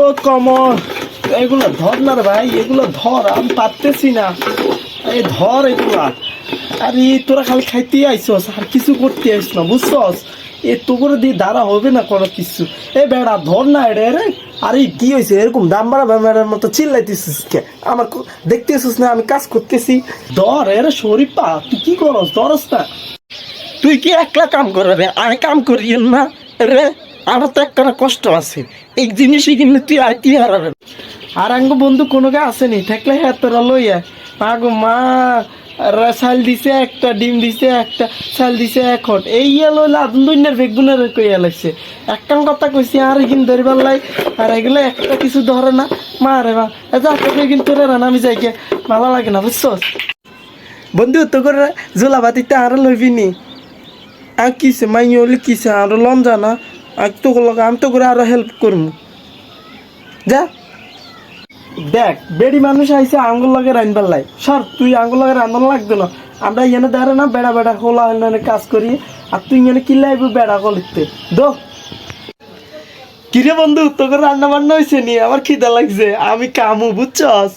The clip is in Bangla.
ও কমর এগুলো ধর না রে ভাই, এগুলো ধর, আমি পারতেছি না। এই ধর এগুলা। আরে, তোরা খালি খাইতে আইসস, আর কিছু করতে আইস না, বুঝছস? এ তো দিয়ে দাঁড়া হবে না কোনো কিছু। এ বেড়া, ধর না এটা রে আরে, কি হয়েছে এরকম দাম বাড়া বেড়ার মতো চিল্লাইতেছিস কে? আমার দেখতেছিস না, আমি কাজ করতেছি। ধর এরে শরীফা তুই কি করস? ধরস না। তুই কি একলা কাম করবে? আমি কাম করি না, রে। আমার তো একটা কষ্ট আছে। এই জিনিসই কিন্তু তুই আইতি হারাবে? আর আঙ্গ বন্ধু, কোনো কে আসেনি থাকলে হ্যাঁ তোরা লইয়া আগো মা চাল দিছে একটা, ডিম দিছে একটা, চাল দিছে এখন। এই লইলে আদুন দৈন্যের বেগুনের কইয়া লাগছে একখান কথা কইছি, আর কিন্তু ধরিবার লাই, আর এগুলো একটা কিছু ধরে না। মা রে মা যা, তোকে কিন্তু রান, আমি যাই গে ভালো লাগে না, বুঝছস? বন্ধু তো করে জোলা বাতিতে আরও লইবি নি। আর কিসে মাই হলে কিসে, আরও লন জানা আর তো লগে আমি তো করে আরও হেল্প করব যা। দেখ, বেড়ি মানুষ আইসে আঙ্গুল লগে রাইনবার লাই। সর, তুই আঙ্গুল লগে রান্না লাগবে না। আমরা এখানে দাঁড়ে না, বেড়া বেড়া হোলা হলে কাজ করি। আর তুই এখানে কি লাইবি বেড়া গলিতে দো। কিরে বন্ধু, তোকে রান্না বান্না হয়েছে নি? আমার খিদা লাগছে, আমি কামু, বুঝছস?